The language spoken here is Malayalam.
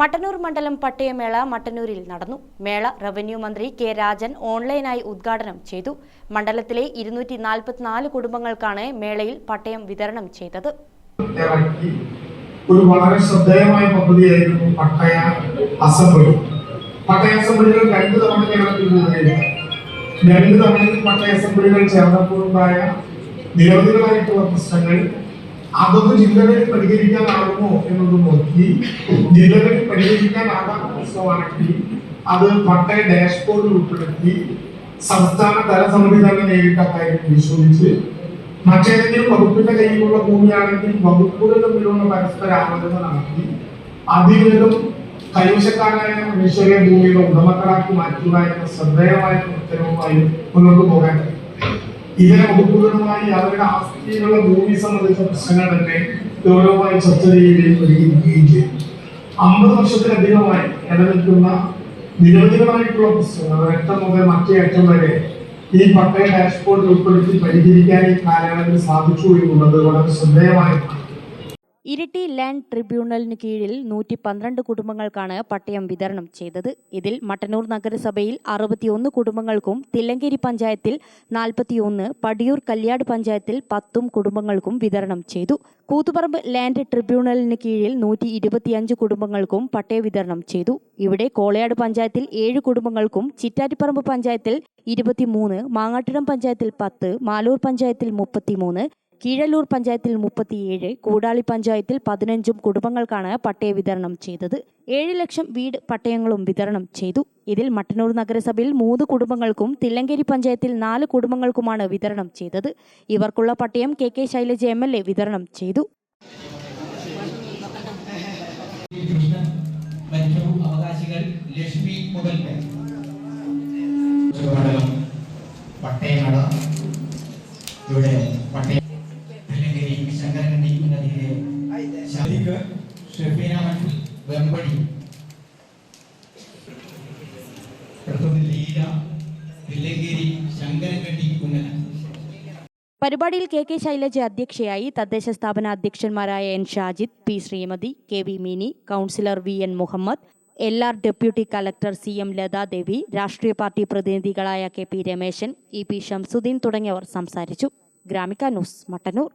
മട്ടന്നൂർ മണ്ഡലം പട്ടയമേള മട്ടന്നൂരിൽ നടന്നു. മേള റവന്യൂ മന്ത്രി കെ രാജൻ ഓൺലൈനായി ഉദ്ഘാടനം ചെയ്തു. മണ്ഡലത്തിലെ ഇരുന്നൂറ്റി നാൽപ്പത്തിനാല് കുടുംബങ്ങൾക്കാണ് മേളയിൽ പട്ടയം വിതരണം ചെയ്തത്. ഒരു വളരെ ശ്രദ്ധേയമായ പദ്ധതിയായിരുന്നു പട്ടയ അസംബ്ലി. പട്ടയ അസംബ്ലികൾ രണ്ട് തവണ കേരളത്തിൽ കൂടുകയും രണ്ട് തവണ പട്ടയ അസംബ്ലികൾ ചേർന്നപ്പോഴുണ്ടായ നിരവധികളായിട്ടുള്ള പ്രശ്നങ്ങൾ അതൊന്ന് ജില്ലകളിൽ പരിഹരിക്കാനാകുമോ എന്നൊന്ന് നോക്കി. ജില്ലകളിൽ പരിഹരിക്കാനാകാത്ത പ്രശ്നമാണെങ്കിൽ അത് പട്ടയ ഡാഷ്ബോർഡിൽ ഉൾപ്പെടുത്തി സംസ്ഥാന തല സമിതി തന്നെ നേരിട്ട് അക്കാര്യം പരിശോധിച്ച്. മറ്റേതെങ്കിലും വകുപ്പിന്റെ കയ്യിലുള്ള ഭൂമിയാണെങ്കിൽ വകുപ്പുകൾ തമ്മിലുള്ള പരസ്പര ആലോചന നടത്തി. അതിവേഗം കൈവശക്കാരായ മനുഷ്യരെ ഭൂമിയുടെ ഉടമക്കളാക്കി മാറ്റുക എന്ന ശ്രദ്ധേയമായ പ്രവർത്തനവുമായി മുന്നോട്ട് പോകാൻ കഴിയും ഇതര വകുപ്പുകളുമായി അവരുടെ ആസ്തിയിലുള്ള ഭൂമി സംബന്ധിച്ച പ്രശ്നങ്ങൾ തന്നെ ഗൗരവമായി ചർച്ച ചെയ്യുകയും പരിഹരിക്കുകയും ചെയ്യും അമ്പത് വർഷത്തിലധികമായി നിലനിൽക്കുന്ന നിരവധികളായിട്ടുള്ള പ്രശ്നങ്ങൾ ഒരറ്റം മുതൽ മറ്റേ അറ്റം വരെ ഈ പട്ടയ ഡാഷ്ബോർഡിൽ ഉൾപ്പെടുത്തി പരിഹരിക്കാൻ ഈ കാലയളവിൽ സാധിച്ചു എന്നുള്ളത് വളരെ ശ്രദ്ധേയമായിട്ടാണ്. ഇരിട്ടി ലാൻഡ് ട്രിബ്യൂണലിന് കീഴിൽ നൂറ്റി പന്ത്രണ്ട് കുടുംബങ്ങൾക്കാണ് പട്ടയം വിതരണം ചെയ്തത്. ഇതിൽ മട്ടന്നൂർ നഗരസഭയിൽ അറുപത്തിയൊന്ന് കുടുംബങ്ങൾക്കും തില്ലങ്കേരി പഞ്ചായത്തിൽ നാൽപ്പത്തിയൊന്ന് പടിയൂർ കല്യാട് പഞ്ചായത്തിൽ പത്തും കുടുംബങ്ങൾക്കും വിതരണം ചെയ്തു. കൂത്തുപറമ്പ് ലാൻഡ് ട്രിബ്യൂണലിന് കീഴിൽ നൂറ്റി ഇരുപത്തിയഞ്ച് കുടുംബങ്ങൾക്കും പട്ടയ വിതരണം ചെയ്തു. ഇവിടെ കോളയാട് പഞ്ചായത്തിൽ ഏഴ് കുടുംബങ്ങൾക്കും ചിറ്റാറ്റിപ്പറമ്പ് പഞ്ചായത്തിൽ ഇരുപത്തിമൂന്ന് മാങ്ങാട്ടിടം പഞ്ചായത്തിൽ പത്ത് മാലൂർ പഞ്ചായത്തിൽ മുപ്പത്തിമൂന്ന് കീഴല്ലൂർ പഞ്ചായത്തിൽ മുപ്പത്തിയേഴ് കൂടാളി പഞ്ചായത്തിൽ പതിനഞ്ചും കുടുംബങ്ങൾക്കാണ് പട്ടയ വിതരണം ചെയ്തത്. ഏഴ് ലക്ഷം വീട് പട്ടയങ്ങളും വിതരണം ചെയ്തു. ഇതിൽ മട്ടന്നൂർ നഗരസഭയിൽ മൂന്ന് കുടുംബങ്ങൾക്കും തില്ലങ്കേരി പഞ്ചായത്തിൽ നാല് കുടുംബങ്ങൾക്കുമാണ് വിതരണം ചെയ്തത്. ഇവർക്കുള്ള പട്ടയം K K Shailaja M L A വിതരണം ചെയ്തു. അവകാശികൾ ലക്ഷ്മി ഇവിടെ പട്ടയ ശാലിക്ക് ഷെഫീന മറ്റു വെമ്പടി. പരിപാടിയിൽ കെ കെ ശൈലജ അധ്യക്ഷയായി തദ്ദേശ സ്ഥാപന അധ്യക്ഷന്മാരായ N Shajid P Shrimati K V Mini councillor V N Muhammad L R deputy collector C M Lathadevi രാഷ്ട്രീയ party പ്രതിനിധികളായ K P Rameshan E P Shamsuddin തുടങ്ങിയവർ സംസാരിച്ചു. ഗ്രാമിക ന്യൂസ് മട്ടന്നൂർ.